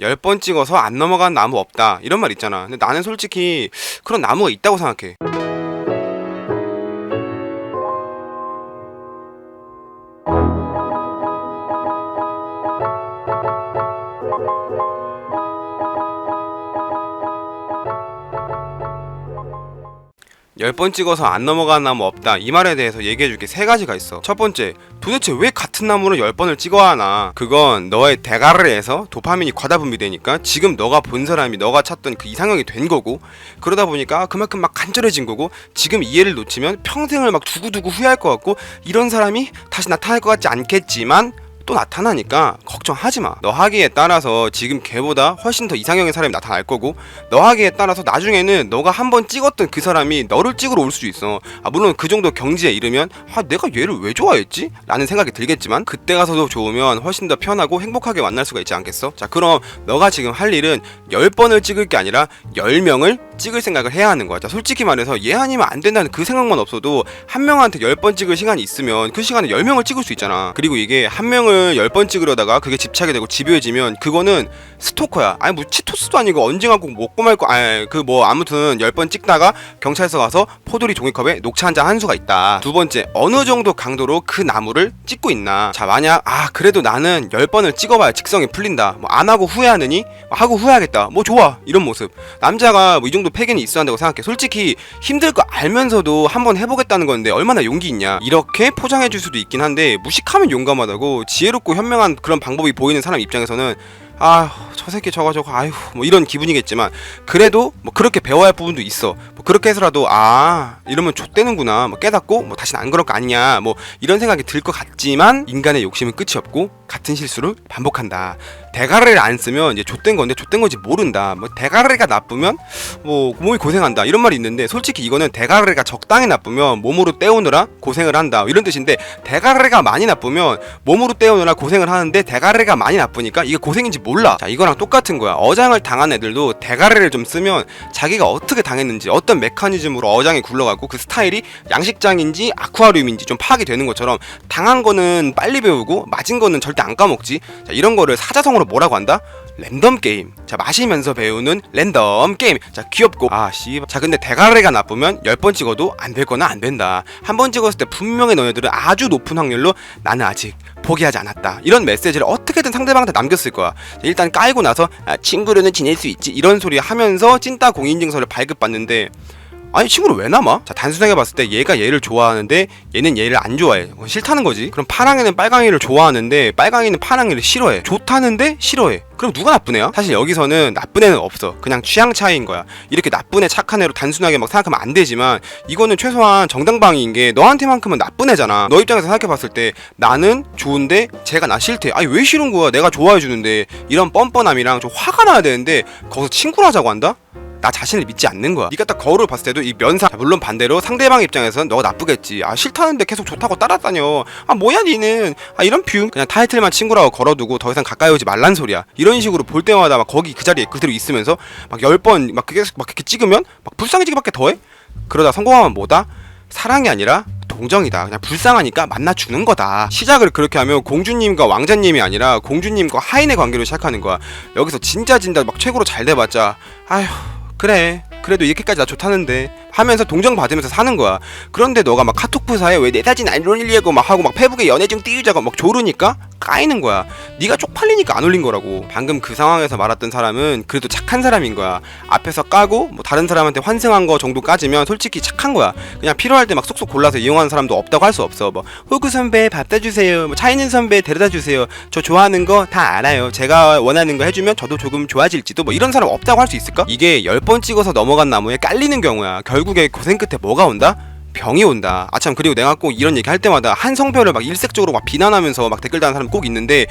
열 번 찍어서 안 넘어간 나무 없다. 이런 말 있잖아. 근데 나는 솔직히 그런 나무가 있다고 생각해 열번 찍어서 안 넘어가는 나무 없다. 이 말에 대해서 얘기해줄게. 세 가지가 있어. 첫 번째 도대체 왜 같은 나무를 열 번을 찍어야 하나? 그건 너의 대가리에서 도파민이 과다 분비되니까 지금 너가 본 사람이 너가 찾던 그 이상형이 된 거고 그러다 보니까 그만큼 막 간절해진 거고 지금 이해를 놓치면 평생을 막 두고두고 후회할 것 같고 이런 사람이 다시 나타날 것 같지 않겠지만 또 나타나니까 걱정하지 마. 너 하기에 따라서 지금 걔보다 훨씬 더 이상형의 사람이 나타날 거고 너 하기에 따라서 나중에는 너가 한번 찍었던 그 사람이 너를 찍으러 올 수도 있어. 아 물론 그 정도 경지에 이르면 아 내가 얘를 왜 좋아했지? 라는 생각이 들겠지만 그때 가서도 좋으면 훨씬 더 편하고 행복하게 만날 수가 있지 않겠어? 자 그럼 너가 지금 할 일은 10번을 찍을 게 아니라 10명을 찍을 생각을 해야 하는 거야. 자, 솔직히 말해서 얘 아니면 안 된다는 그 생각만 없어도 한 명한테 10번 찍을 시간이 있으면 그 시간에 10명을 찍을 수 있잖아. 그리고 이게 한 명을 10번 찍으려다가 그게 집착이 되고 집요해지면 그거는 스토커야. 아니 뭐 치토스도 아니고 언젠가 꼭 먹고 말고 아니 그 뭐 아무튼 10번 찍다가 경찰서 가서 포도리 종이컵에 녹차 한 잔 한 수가 있다. 두 번째, 어느 정도 강도로 그 나무를 찍고 있나. 자, 만약 아, 그래도 나는 10번을 찍어봐야 직성이 풀린다. 뭐 안 하고 후회하느니 뭐 하고 후회하겠다. 뭐 좋아. 이런 모습. 남자가 뭐 이 정도 패견이 있어야 한다고 생각해. 솔직히 힘들 거 알면서도 한번 해보겠다는 건데 얼마나 용기 있냐. 이렇게 포장해 줄 수도 있긴 한데 무식하면 용감하다고 지혜롭고 현명한 그런 방법이 보이는 사람 입장에서는 아휴 저 새끼 저거 저거 아휴 뭐 이런 기분이겠지만 그래도 뭐 그렇게 배워야 할 부분도 있어 뭐 그렇게 해서라도 아 이러면 좆되는구나 뭐 깨닫고 뭐 다시는 안 그럴 거 아니냐 뭐 이런 생각이 들 것 같지만 인간의 욕심은 끝이 없고 같은 실수를 반복한다 대가리를 안 쓰면 이제 좆된 건데 좆된 건지 모른다. 뭐 대가리가 나쁘면 뭐 몸이 고생한다. 이런 말이 있는데 솔직히 이거는 대가리가 적당히 나쁘면 몸으로 때우느라 고생을 한다. 이런 뜻인데 대가리가 많이 나쁘면 몸으로 때우느라 고생을 하는데 대가리가 많이 나쁘니까 이게 고생인지 몰라. 자 이거랑 똑같은 거야. 어장을 당한 애들도 대가리를 좀 쓰면 자기가 어떻게 당했는지 어떤 메커니즘으로 어장이 굴러가고 그 스타일이 양식장인지 아쿠아리움인지 좀 파악이 되는 것처럼 당한 거는 빨리 배우고 맞은 거는 절대 안 까먹지. 자 이런 거를 사자성어로 뭐라고 한다? 랜덤 게임. 자, 마시면서 배우는 랜덤 게임. 자, 귀엽고. 아, 씨. 자, 근데 대가리가 나쁘면 10번 찍어도 안 될 거나 안 된다. 한 번 찍었을 때 분명히 너네들은 아주 높은 확률로 나는 아직 포기하지 않았다. 이런 메시지를 어떻게든 상대방한테 남겼을 거야. 자, 일단 깔고 나서 아, 친구로는 지낼 수 있지. 이런 소리 하면서 찐따 공인증서를 발급받는데 아니 친구를 왜 남아? 자 단순하게 봤을 때 얘가 얘를 좋아하는데 얘는 얘를 안 좋아해. 그건 싫다는 거지. 그럼 파랑이는 빨강이를 좋아하는데 빨강이는 파랑이를 싫어해. 좋다는데 싫어해. 그럼 누가 나쁜 애야? 사실 여기서는 나쁜 애는 없어. 그냥 취향 차이인 거야. 이렇게 나쁜 애 착한 애로 단순하게 막 생각하면 안 되지만 이거는 최소한 정당방위인 게 너한테만큼은 나쁜 애잖아. 너 입장에서 생각해 봤을 때 나는 좋은데 쟤가 나 싫대. 아니 왜 싫은 거야? 내가 좋아해 주는데 이런 뻔뻔함이랑 좀 화가 나야 되는데 거기서 친구를 하자고 한다? 나 자신을 믿지 않는 거야. 네가 딱 거울을 봤을 때도 이 면상 자, 물론 반대로 상대방 입장에서는 너가 나쁘겠지. 아 싫다는데 계속 좋다고 따라다녀. 아 뭐야 니는. 아 이런 뷰 그냥 타이틀만 친구라고 걸어두고 더 이상 가까이 오지 말란 소리야. 이런 식으로 볼 때마다 막 거기 그 자리에 그대로 있으면서 막 열 번 막 그게 막 그렇게 찍으면 막 불쌍해지기밖에 더해. 그러다 성공하면 뭐다? 사랑이 아니라 동정이다. 그냥 불쌍하니까 만나 주는 거다. 시작을 그렇게 하면 공주님과 왕자님이 아니라 공주님과 하인의 관계로 시작하는 거야. 여기서 진짜 진짜 막 최고로 잘 돼봤자 아휴 그래 그래도 이렇게까지 나 좋다는데 하면서 동정 받으면서 사는 거야. 그런데 너가 막 카톡 부사에 왜 내 사진 안 올리려고 막 하고 막 페북에 연애증 띄우자고 막 조르니까 까이는 거야. 네가 쪽팔리니까 안 올린 거라고. 방금 그 상황에서 말했던 사람은 그래도 착한 사람인 거야. 앞에서 까고 뭐 다른 사람한테 환승한 거 정도 까지면 솔직히 착한 거야. 그냥 필요할 때 막 쏙쏙 골라서 이용하는 사람도 없다고 할 수 없어. 뭐 호구 선배 밥 따주세요. 뭐 차이는 선배 데려다 주세요. 저 좋아하는 거 다 알아요. 제가 원하는 거 해주면 저도 조금 좋아질지도 뭐 이런 사람 없다고 할 수 있을까? 이게 10번 찍어서 넘어간 나무에 깔리는 경우야 결국에 고생 끝에 뭐가 온다? 병이 온다. 아 참 그리고 내가 꼭 이런 얘기 할 때마다 한 성별을 막 일색적으로 막 비난하면서 막 댓글 다는 사람 꼭 있는데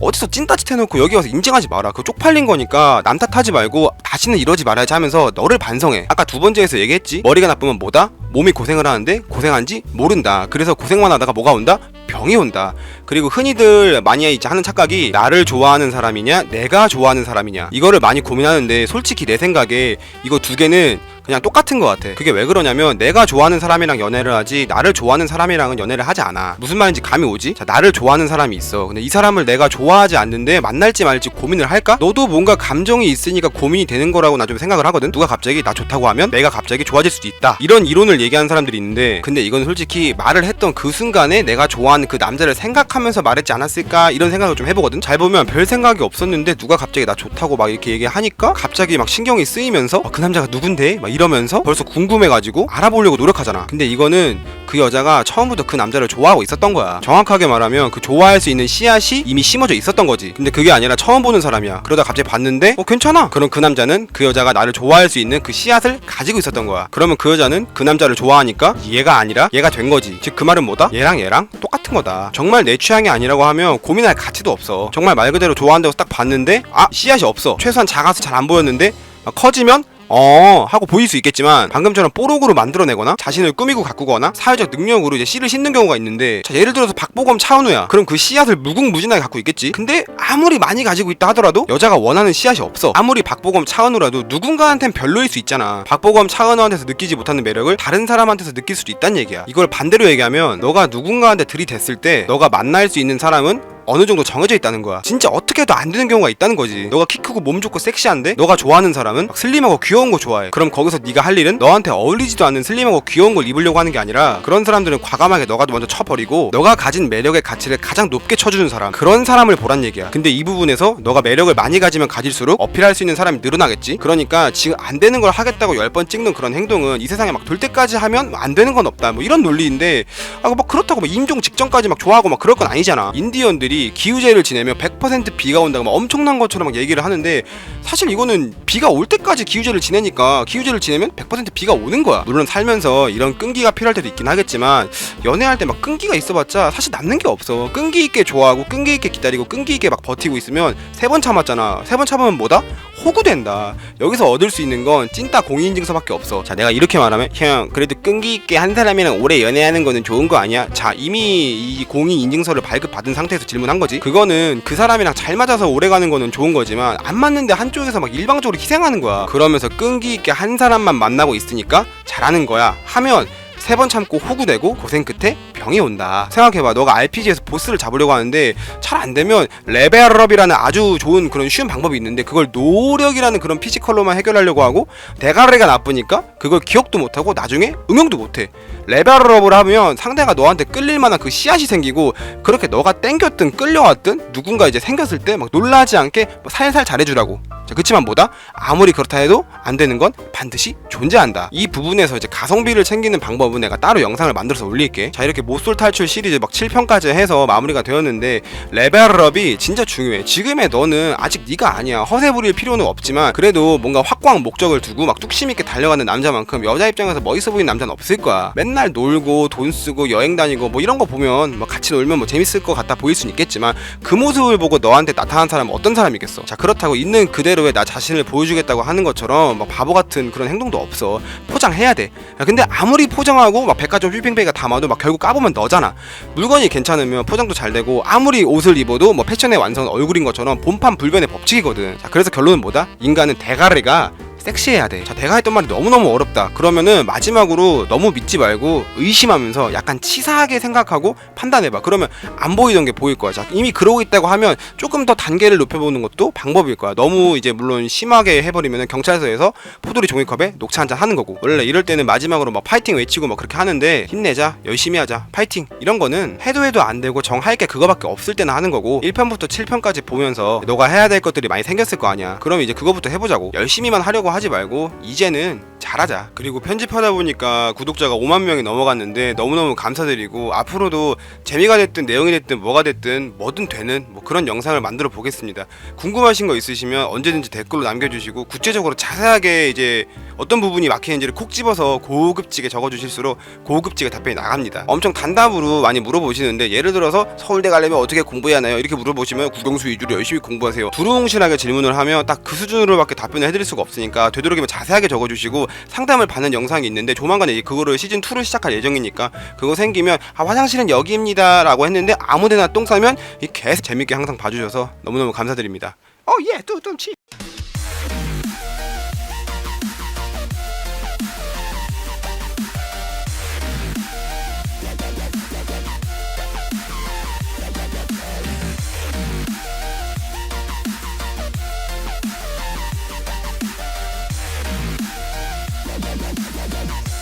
어디서 찐따짓 해놓고 여기 와서 인증하지 마라. 그 쪽팔린 거니까 남 탓하지 말고 다시는 이러지 말아야지 하면서 너를 반성해. 아까 두 번째에서 얘기했지. 머리가 나쁘면 뭐다? 몸이 고생을 하는데 고생한지 모른다. 그래서 고생만 하다가 뭐가 온다? 병이 온다. 그리고 흔히들 많이 이제 하는 착각이 나를 좋아하는 사람이냐, 내가 좋아하는 사람이냐. 이거를 많이 고민하는데 솔직히 내 생각에 이거 두 개는 그냥 똑같은 것 같아. 그게 왜 그러냐면 내가 좋아하는 사람이랑 연애를 하지 나를 좋아하는 사람이랑은 연애를 하지 않아. 무슨 말인지 감이 오지? 자, 나를 좋아하는 사람이 있어. 근데 이 사람을 내가 좋아하지 않는데 만날지 말지 고민을 할까? 너도 뭔가 감정이 있으니까 고민이 되는 거라고 나 좀 생각을 하거든. 누가 갑자기 나 좋다고 하면 내가 갑자기 좋아질 수도 있다. 이런 이론을 얘기하는 사람들이 있는데 근데 이건 솔직히 말을 했던 그 순간에 내가 좋아하는 그 남자를 생각하면서 말했지 않았을까 이런 생각을 좀 해보거든. 잘 보면 별 생각이 없었는데 누가 갑자기 나 좋다고 막 이렇게 얘기하니까 갑자기 막 신경이 쓰이면서 어, 그 남자가 누군데? 막 이러면서 벌써 궁금해가지고 알아보려고 노력하잖아. 근데 이거는 그 여자가 처음부터 그 남자를 좋아하고 있었던 거야. 정확하게 말하면 그 좋아할 수 있는 씨앗이 이미 심어져 있었던 거지. 근데 그게 아니라 처음 보는 사람이야. 그러다 갑자기 봤는데 어 괜찮아. 그럼 그 남자는 그 여자가 나를 좋아할 수 있는 그 씨앗을 가지고 있었던 거야. 그러면 그 여자는 그 남자를 좋아하니까 얘가 아니라 얘가 된 거지. 즉 그 말은 뭐다? 얘랑 얘랑 똑같은 거다. 정말 내 취향이 아니라고 하면 고민할 가치도 없어. 정말 말 그대로 좋아한다고 딱 봤는데 아 씨앗이 없어. 최소한 작아서 잘 안 보였는데 막 커지면 어 하고 보일 수 있겠지만 방금처럼 뽀록으로 만들어내거나 자신을 꾸미고 가꾸거나 사회적 능력으로 이제 씨를 심는 경우가 있는데 자 예를 들어서 박보검 차은우야. 그럼 그 씨앗을 무궁무진하게 갖고 있겠지? 근데 아무리 많이 가지고 있다 하더라도 여자가 원하는 씨앗이 없어. 아무리 박보검 차은우라도 누군가한텐 별로일 수 있잖아. 박보검 차은우한테서 느끼지 못하는 매력을 다른 사람한테서 느낄 수도 있다는 얘기야. 이걸 반대로 얘기하면 너가 누군가한테 들이댔을 때 너가 만날 수 있는 사람은 어느 정도 정해져 있다는 거야. 진짜 어떻게 해도 안 되는 경우가 있다는 거지. 너가 키 크고 몸 좋고 섹시한데 너가 좋아하는 사람은 막 슬림하고 귀여운 거 좋아해. 그럼 거기서 네가 할 일은 너한테 어울리지도 않는 슬림하고 귀여운 걸 입으려고 하는 게 아니라 그런 사람들은 과감하게 너가 먼저 쳐버리고 너가 가진 매력의 가치를 가장 높게 쳐주는 사람 그런 사람을 보란 얘기야. 근데 이 부분에서 너가 매력을 많이 가지면 가질수록 어필할 수 있는 사람이 늘어나겠지. 그러니까 지금 안 되는 걸 하겠다고 열 번 찍는 그런 행동은 이 세상에 막될 때까지 하면 안 되는 건 없다. 뭐 이런 논리인데 아막 그렇다고 막 임종 직전까지 막 좋아하고 막 그럴 건 아니잖아. 인디언들이 기우제를 지내면 100% 비가 온다고 막 엄청난 것처럼 막 얘기를 하는데 사실 이거는 비가 올 때까지 기우제를 지내니까 기우제를 지내면 100% 비가 오는 거야. 물론 살면서 이런 끈기가 필요할 때도 있긴 하겠지만 연애할 때 막 끈기가 있어봤자 사실 남는 게 없어. 끈기 있게 좋아하고 끈기 있게 기다리고 끈기 있게 막 버티고 있으면 세 번 참았잖아. 세 번 참으면 뭐다? 호구된다. 여기서 얻을 수 있는 건 찐따 공인인증서밖에 없어. 자, 내가 이렇게 말하면 형, 그래도 끈기 있게 한 사람이랑 오래 연애하는 거는 좋은 거 아니야? 자, 이미 이 공인인증서를 발급받은 상태에서 질문한 거지. 그거는 그 사람이랑 잘 맞아서 오래 가는 거는 좋은 거지만 안 맞는데 한쪽에서 막 일방적으로 희생하는 거야. 그러면서 끈기 있게 한 사람만 만나고 있으니까 잘하는 거야. 하면 세 번 참고 호구되고 고생 끝에 병이 온다. 생각해봐. 너가 RPG에서 보스를 잡으려고 하는데 잘 안 되면 레벨업이라는 아주 좋은 그런 쉬운 방법이 있는데 그걸 노력이라는 그런 피지컬로만 해결하려고 하고 대가리가 나쁘니까 그걸 기억도 못하고 나중에 응용도 못해. 레벨업을 하면 상대가 너한테 끌릴 만한 그 씨앗이 생기고 그렇게 너가 땡겼든 끌려왔든 누군가 이제 생겼을 때 막 놀라지 않게 뭐 살살 잘해주라고. 자, 그치만 뭐다? 아무리 그렇다 해도 안 되는 건 반드시 존재한다. 이 부분에서 이제 가성비를 챙기는 방법은 내가 따로 영상을 만들어서 올릴게. 자, 이렇게 모쏠 탈출 시리즈 막 7편까지 해서 마무리가 되었는데 레벨업이 진짜 중요해. 지금의 너는 아직 네가 아니야. 허세 부릴 필요는 없지만 그래도 뭔가 확고한 목적을 두고 막 뚝심 있게 달려가는 남자만큼 여자 입장에서 멋있어 보이는 남자는 없을 거야. 맨날 놀고 돈 쓰고 여행 다니고 뭐 이런 거 보면 뭐 같이 놀면 뭐 재밌을 것 같아 보일 수는 있겠지만 그 모습을 보고 너한테 나타난 사람은 어떤 사람이겠어. 자, 그렇다고 있는 그대로 의 나 자신을 보여주겠다고 하는 것처럼 막 바보 같은 그런 행동도 없어. 포장해야 돼. 야, 근데 아무리 포장하고 막 백화점 쇼핑백에 담아도 막 결국 까보면 너잖아. 물건이 괜찮으면 포장도 잘 되고 아무리 옷을 입어도 뭐 패션의 완성은 얼굴인 것처럼 본판 불변의 법칙이거든. 자, 그래서 결론은 뭐다? 인간은 대가리가 섹시해야 돼. 자, 내가 했던 말이 너무너무 어렵다. 그러면은 마지막으로 너무 믿지 말고 의심하면서 약간 치사하게 생각하고 판단해봐. 그러면 안 보이던 게 보일 거야. 자, 이미 그러고 있다고 하면 조금 더 단계를 높여보는 것도 방법일 거야. 너무 이제 물론 심하게 해버리면은 경찰서에서 포도리 종이컵에 녹차 한 잔 하는 거고. 원래 이럴 때는 마지막으로 막 파이팅 외치고 막 그렇게 하는데 힘내자, 열심히 하자, 파이팅. 이런 거는 해도 해도 안 되고 정할 게 그거밖에 없을 때는 하는 거고 1편부터 7편까지 보면서 너가 해야 될 것들이 많이 생겼을 거 아니야. 그럼 이제 그거부터 해보자고. 열심히만 하려고 하지 말고 이제는 잘하자. 그리고 편집하다 보니까 구독자가 5만 명이 넘어갔는데 너무너무 감사드리고 앞으로도 재미가 됐든 내용이 됐든 뭐가 됐든 뭐든 되는 뭐 그런 영상을 만들어 보겠습니다. 궁금하신 거 있으시면 언제든지 댓글로 남겨주시고 구체적으로 자세하게 이제 어떤 부분이 막히는지를 콕 집어서 고급지게 적어주실수록 고급지게 답변이 나갑니다. 엄청 단답으로 많이 물어보시는데 예를 들어서 서울대 가려면 어떻게 공부해야 하나요? 이렇게 물어보시면 국영수 위주로 열심히 공부하세요. 두루뭉실하게 질문을 하면 딱 그 수준으로밖에 답변을 해드릴 수가 없으니까 되도록이면 자세하게 적어주시고 상담을 받는 영상이 있는데 조만간에 그거를 시즌 2를 시작할 예정이니까 그거 생기면 아 화장실은 여기입니다라고 했는데 아무데나 똥 싸면 이 계속 재밌게 항상 봐주셔서 너무너무 감사드립니다. 어예 뚜뚱치